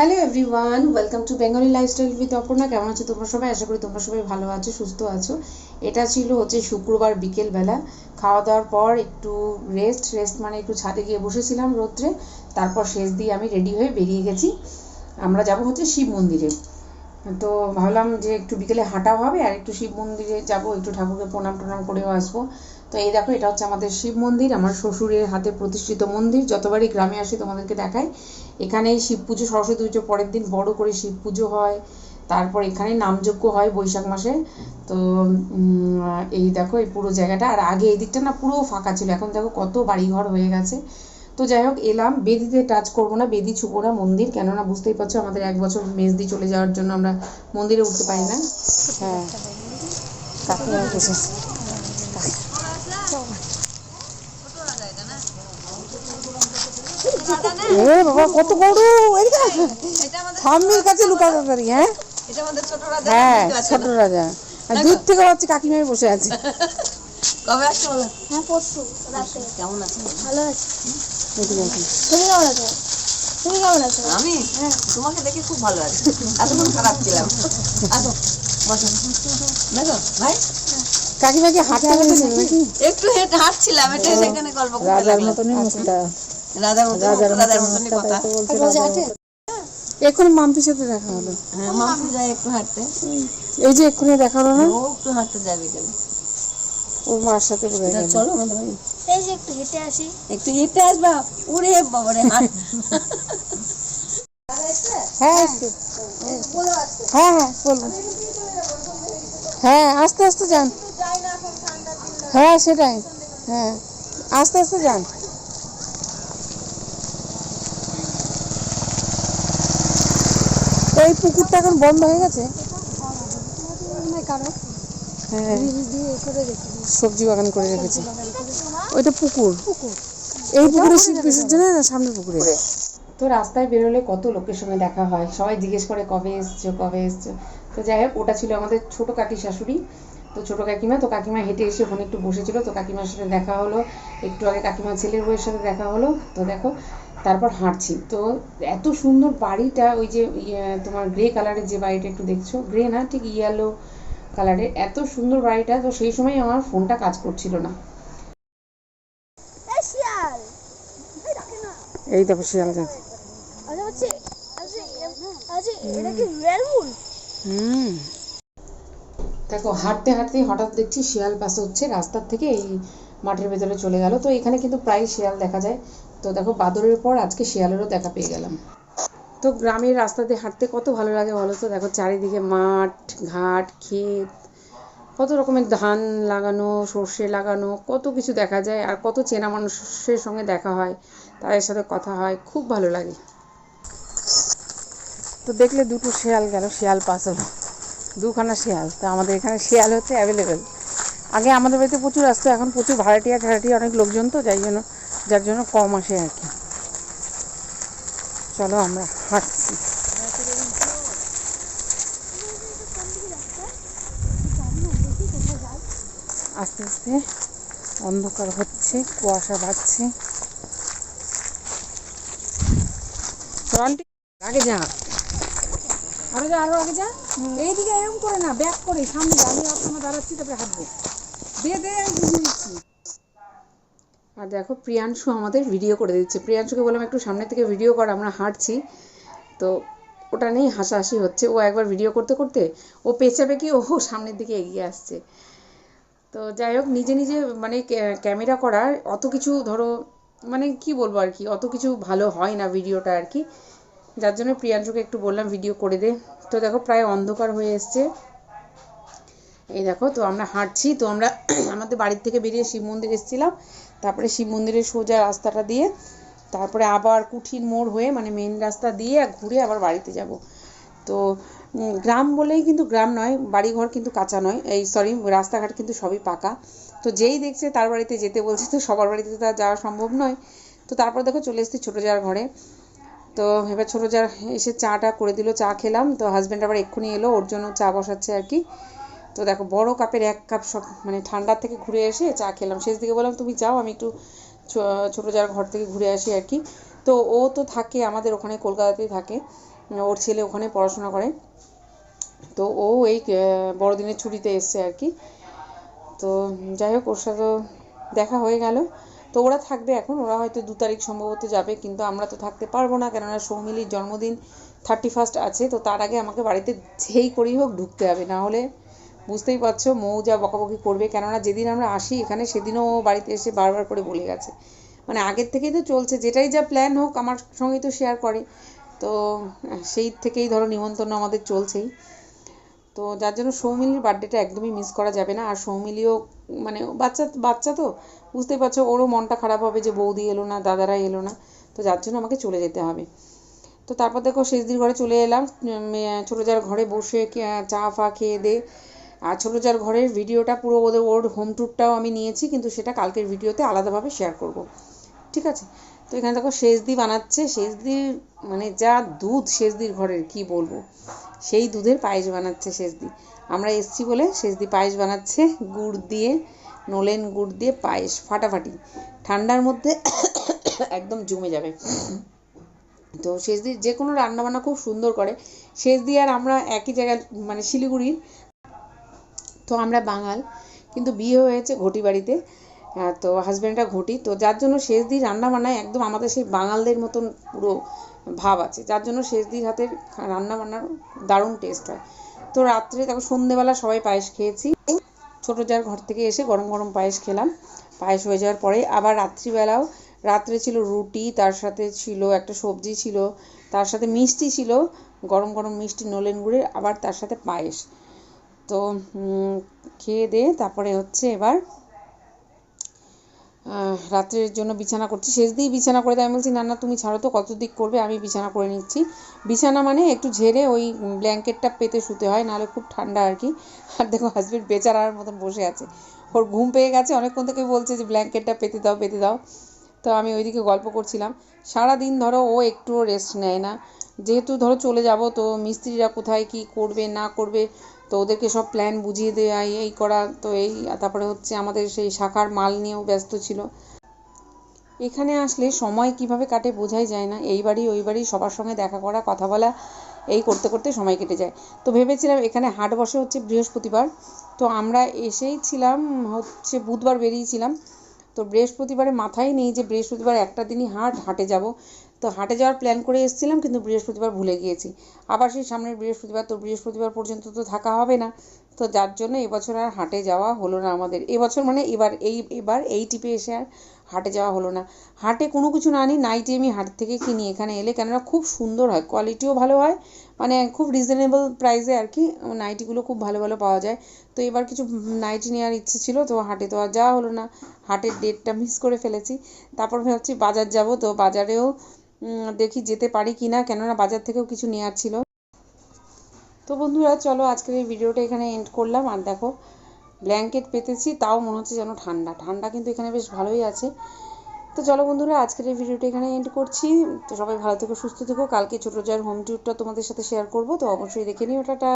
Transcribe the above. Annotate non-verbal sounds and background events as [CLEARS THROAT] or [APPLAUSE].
Hello everyone welcome to Bengali lifestyle with Aparna কেমন আছো তোমরা সবাই? আশা করি তোমরা সবাই ভালো আছো, সুস্থ আছো। এটা ছিল হচ্ছে শুক্রবার বিকেলবেলা। খাওয়া দাওয়ার পর একটু রেস্ট রেস্ট মানে একটু ছাদে গিয়ে বসেছিলাম রোদ্রে। তারপর শেষ দিয়ে আমি রেডি হয়ে বেরিয়ে গেছি। আমরা যাব হচ্ছে শিব মন্দিরে। তো ভাবলাম যে একটু বিকেলে হাঁটাও হবে আর একটু শিব মন্দিরে যাব, একটু ঠাকুরকে প্রণাম টনাম করেও আসব। তো এই দেখো, এটা হচ্ছে আমাদের শিব মন্দির, আমার শ্বশুরের হাতে প্রতিষ্ঠিত মন্দির। যতবারই গ্রামে আসি তোমাদেরকে দেখাই। এখানেই শিব পুজো, সরস্বতী পুজো, পরের দিন বড় করে শিব পুজো হয়। তারপর এখানে নামযজ্ঞ হয় বৈশাখ মাসে। তো এই দেখো, এই পুরো জায়গাটা। আর আগে এই দিকটা না পুরো ফাঁকা ছিল। এখন দেখো কত বাড়িঘর হয়ে গেছে। তো যাই হোক এলাম। বেদিতে টাচ করব না বেদি ছুবো না মন্দির। কেননা বুঝতেই পারছ আমাদের এক বছর মেজদি চলে যাওয়ার জন্য আমরা মন্দিরে উঠতে পারি না। হ্যাঁ। এ বাবা কত বড়! ঠাম্মির কাছে লুকা তাড়াতাড়ি হ্যাঁ? এটা আমাদের ছোট রাজা হ্যাঁ ছোট রাজা। আর দূর থেকে ভাবছি কাকিমাই বসে আছে। কবে আসছো হ্যাঁ পরশু রাতে। কেমন আছো? ভালো আছি। তুমি কেমন আছো তুমি কেমন আছো আমি তোমাকে দেখে খুব ভালো আছি এতক্ষণ খারাপ ছিলাম। আসো বসো। দেখো ভাই। কাকিমা কি হাঁটতে একটু হাঁটছিলাম এটা সেখানে গল্প করতে মতনই মতনই কথা। এক্ষুনি মাম্পির সাথে দেখা হলো হ্যাঁ মাম্পু যায় একটু হাঁটতে। এই যে এক্ষুনি দেখা হলো না? ও একটু হাঁটতে যাবে কেন ওর মার সাথে চলো আমাদের বাড়ি। এই যে একটু হেঁটে আসি। একটু হেঁটে আসবা? উড়ে বাবারে হ্যাঁ হ্যাঁ। হ্যাঁ বলুন হ্যাঁ আস্তে আস্তে যান। হ্যাঁ সেটাই। হ্যাঁ আস্তে আস্তে যান। তো এই পুকুরটা এখন বন্ধ হয়ে গেছে? কারও? হ্যাঁ। সবজি বাগান করে রেখেছে। ওইটা পুকুর। এই পুকুরে শিব বিসর্জনে না সামনে পুকুরে? তো রাস্তায় বেরোলে কত লোকের সঙ্গে দেখা হয়? সবাই জিজ্ঞেস করে কবে এসছো? কবে এসছো? তো যাই হোক ওটা ছিল আমাদের ছোট কাকি শাশুড়ি। তো ছোট কাকিমা তো কাকিমা হেঁটে এসে ওখানে একটু বসেছিল। তো কাকিমার সাথে দেখা হলো। একটু আগে কাকিমা ছেলের বউয়ের সাথে দেখা হলো। তো দেখো তারপর হাঁটছি। তো এত সুন্দর বাড়িটা ওই যে ইয়ে, তোমার গ্রে কালারের যে বাড়িটা একটু দেখছ? গ্রে না ঠিক ইয়েলো কালারের এত সুন্দর বাড়িটা তো সেই সময় আমার ফোনটা কাজ করছিল না। এই শিয়াল এই রাখে না। এই দেখো শিয়াল যাচ্ছে হচ্ছে এটা কি রিয়েল মুল হুম। দেখো হাঁটতে হাঁটতে হঠাৎ দেখছি শিয়াল পাশে হচ্ছে রাস্তার থেকে এই মাঠের ভেতরে চলে গেল। তো এখানে কিন্তু প্রায় শিয়াল দেখা যায়। তো দেখো বাদরের পর আজকে শিয়ালেরও দেখা পেয়ে গেলাম। তো গ্রামের রাস্তাতে হাঁটতে কত ভালো লাগে বলো তো? দেখো চারিদিকে মাঠ, ঘাট, ক্ষেত, কত রকমের ধান লাগানো, সর্ষে লাগানো, কত কিছু দেখা যায় আর কত চেনা মানুষের সঙ্গে দেখা হয়, তাদের সাথে কথা হয়, খুব ভালো লাগে। তো দেখলে দুটো শিয়াল গেল, শিয়াল পাস হলো, দুখানা শিয়াল। তো আমাদের এখানে শিয়াল হচ্ছে অ্যাভেলেবেল আগে আমাদের বাড়িতে প্রচুর আসতো, এখন প্রচুর ভাড়াটিয়া ঠাড়াটিয়া অনেক লোকজন তো, যাই জন্য, যার জন্য কম আসে আর কি। চলো আমরা হাঁটছি। আস্তে আস্তে অন্ধকার হচ্ছে, কুয়াশা বাড়ছে। আগে যা। আরও যা, আরও আগে যা। এইদিকে এরকম করে না, ব্যাক করে, সামনে আমি আপনার দাঁড়াচ্ছি তারপরে হাঁটবো। দে আমি বুঝিয়ে দিচ্ছি আর দেখো প্রিয়াংশু আমাদের ভিডিও করে দিচ্ছে। প্রিয়াংশুকে বললাম, একটু সামনে থেকে ভিডিও কর, আমরা হাঁটছি। তো ওটা নেই হাসাহাসি হচ্ছে। ও একবার ভিডিও করতে করতে ও পেছাবে কি? ও সামনের দিকে এগিয়ে আসছে। তো যাই হোক, নিজে নিজে মানে ক্যামেরা করার অত কিছু ধরো মানে কি বলব আর কি, অত কিছু ভালো হয় না ভিডিওটা আর কি। যার জন্য প্রিয়াংশুকে একটু বললাম ভিডিও করে দে। তো দেখো প্রায় অন্ধকার হয়ে এসছে। এই দেখো, তো আমরা হাঁটছি। তো আমরা [CLEARS THROAT] আমাদের বাড়ির থেকে বেরিয়ে শিব মন্দির এসেছিলাম। তারপরে শিব মন্দিরের সোজা রাস্তাটা দিয়ে, তারপরে আবার কুঠির মোড় হয়ে মানে মেন রাস্তা দিয়ে ঘুরে আবার বাড়িতে যাব। তো গ্রাম বলেই কিন্তু গ্রাম নয়, বাড়িঘর কিন্তু কাঁচা নয়। এই সরি রাস্তাঘাট কিন্তু সবই পাকা। তো যেই দেখছে তার বাড়িতে যেতে বলছে তো সবার বাড়িতে তো যাওয়া সম্ভব নয়। তো তারপর দেখো চলে এসেছি ছোটো যার ঘরে। তো এবার ছোটো যার এসে চাটা করে দিল, চা খেলাম। তো হাজব্যান্ড আবার এক্ষুনি এলো, ওর জন্য চা বসাচ্ছে আর কি। তো দেখো, বড় কাপের এক কাপ সব মানে ঠান্ডার থেকে ঘুরে এসে চা খেলাম। শেষ দিকে বললাম, তুমি যাও, আমি একটু ছোটো যার ঘর থেকে ঘুরে আসি আর কি। তো ও তো থাকে, আমাদের ওখানে, কলকাতাতেই থাকে। ওর ছেলে ওখানে পড়াশোনা করে। তো ও এই বড়দিনের ছুটিতে এসছে আর কি। তো যাই হোক, ওর সাথে দেখা হয়ে গেল। তো ওরা থাকবে এখন, ওরা হয়তো দু তারিখ সম্ভবত যাবে, কিন্তু আমরা তো থাকতে পারব না, কেননা সৌমিলির জন্মদিন থার্টি ফার্স্ট আছে। তো তার আগে আমাকে বাড়িতে যেই করেই হোক ঢুকতে হবে, না হলে বুঝতেই পারছ, মৌ যা বকাবকি করবে। কেননা যেদিন আমরা আসি এখানে সেদিনও বাড়িতে এসে বারবার করে বলে গেছে। মানে আগের থেকেই তো চলছে, যেটাই যা প্ল্যান হোক আমার সঙ্গেই তো শেয়ার করে। তো সেই থেকেই ধরো নিমন্ত্রণ আমাদের চলছেই। তো যার জন্য সৌমিলির বার্থডেটা একদমই মিস করা যাবে না। আর সৌমিলিও মানে বাচ্চা বাচ্চা তো, বুঝতেই পারছ, ওরও মনটা খারাপ হবে যে বৌদি এলো না, দাদারা এলো না। তো যার জন্য আমাকে চলে যেতে হবে। তো তারপর দেখো শেষদির ঘরে চলে এলাম। ছোটো যার ঘরে বসে চা, ফা খেয়ে দে। আর ছোটো যার ঘরের ভিডিওটা পুরো ওদের ওর হোম ট্যুরটাও আমি নিয়েছি, কিন্তু সেটা কালকের ভিডিওতে আলাদাভাবে শেয়ার করব। ঠিক আছে? তো এখানে দেখো শেষদি বানাচ্ছে। শেষদির মানে যা দুধ শেষদির ঘরের, কি বলব? সেই দুধের পায়েস বানাচ্ছে শেষদি। আমরা এসছি বলে শেষদি পায়েস বানাচ্ছে, গুড় দিয়ে, নলেন গুড় দিয়ে পায়েস ফাটাফাটি। ঠান্ডার মধ্যে একদম জমে যাবে। তো শেষদি যে কোনো রান্নাবান্না খুব সুন্দর করে। শেষদি আর আমরা একই জায়গায় মানে শিলিগুড়ির তো আমরা বাঙাল, কিন্তু বিয়ে হয়েছে ঘটি বাড়িতে তো হাজব্যান্ডটা ঘটি, তো যার জন্য শেষদির রান্না বান্নায় একদম আমাদের সেই বাঙালদের মতন পুরো ভাব আছে, যার জন্য শেষ দিন হাতের রান্না বান্নার দারুণ টেস্ট হয়। তো রাত্রে দেখো সন্ধেবেলা সবাই পায়েস খেয়েছি, ছোটো যার ঘর থেকে এসে গরম গরম পায়েস খেলাম, পায়েস হয়ে যাওয়ার পরে আবার রাত্রিবেলাও, রাত্রে ছিল রুটি, তার সাথে ছিল একটা সবজি ছিল, তার সাথে মিষ্টি ছিল, গরম গরম মিষ্টি, নলেন গুড়ের, আবার তার সাথে পায়েস। তো খেয়ে দিয়ে তারপরে হচ্ছে এবার রাত্রের জন্য বিছানা করছি। শেষ দিয়েই বিছানা করে দেয়। আমি বলছি, না না, তুমি ছাড়ো তো, কত দিক করবে? আমি বিছানা করে নিচ্ছি। বিছানা মানে একটু ঝেড়ে ওই ব্ল্যাঙ্কেটটা পেতে শুতে হয়, নাহলে খুব ঠান্ডা আর কি। আর দেখো হাজবেন্ড বেচারার মতন বসে আছে। ওর ঘুম পেয়ে গেছে। অনেকক্ষণ থেকে বলছে যে, ব্ল্যাঙ্কেটটা পেতে দাও পেতে দাও। তো আমি ওইদিকে গল্প করছিলাম। সারা দিন ধরো ও একটুও রেস্ট নেয় না। যেহেতু ধরো চলে যাব, তো মিস্ত্রিরা কোথায় কি করবে, না করবে তো ওদেরকে সব প্ল্যান বুঝিয়ে দেওয়া এই করা, তো এই তারপরে হচ্ছে আমাদের সেই শাখার মাল নিয়েও ব্যস্ত ছিল। এখানে আসলে সময় কীভাবে কাটে বোঝাই যায় না। এই বাড়ি, ওই বাড়ি, সবার সঙ্গে দেখা করা, কথা বলা, এই করতে করতে সময় কেটে যায়। তো ভেবেছিলাম এখানে হাট বসে হচ্ছে বৃহস্পতিবার। তো আমরা এসেই ছিলাম, হচ্ছে বুধবার বেরিয়েছিলাম। তো বৃহস্পতিবারে মাথায় নেই যে বৃহস্পতিবার একটা দিনই হাট, হাটে যাব। তো হাটে যাওয়ার প্ল্যান করে এসেছিলাম, কিন্তু বৃহস্পতিবার ভুলে গিয়েছি। আবার সেই সামনের বৃহস্পতিবার তো বৃহস্পতিবার পর্যন্ত তো থাকা হবে না। তো যার জন্য এবছর আর হাটে যাওয়া হলো না আমাদের। এবছর মানে এবার, এই এবার এই টিপে এসে আর হাটে যাওয়া হলো না। হাটে কোনো কিছু না আনি নাইটি আমি হাট থেকে কিনি এখানে এলে, কেননা খুব সুন্দর হয় কোয়ালিটিও ভালো হয় মানে খুব রিজনেবল প্রাইসে আর কি নাইটিগুলো খুব ভালো ভালো পাওয়া যায়। তো এবার কিছু নাইটি নেওয়ার ইচ্ছে ছিল, তো হাটে তো আর যাওয়া হলো না। হাটের ডেটটা মিস করে ফেলেছি। তারপর ভাবছি বাজার যাব, তো বাজারেও দেখি যেতে পারি কি না কেননা বাজার থেকেও কিছু নেওয়ার ছিল। তো বন্ধুরা, চলো আজকের এই ভিডিওটা এখানে এন্ড করলাম। আর দেখো ব্ল্যাঙ্কেট পেতেছি, তাও মনে হচ্ছে যেন ঠান্ডা। ঠান্ডা কিন্তু এখানে বেশ ভালোই আছে। তো চলো বন্ধুরা, আজকের এই ভিডিওটা এখানে এন্ড করছি। তো সবাই ভালো থেকো, সুস্থ থেকো। কালকে ছোটো যার হোম ট্যুরটা তোমাদের সাথে শেয়ার করব, তো অবশ্যই দেখে নিও। টাটা।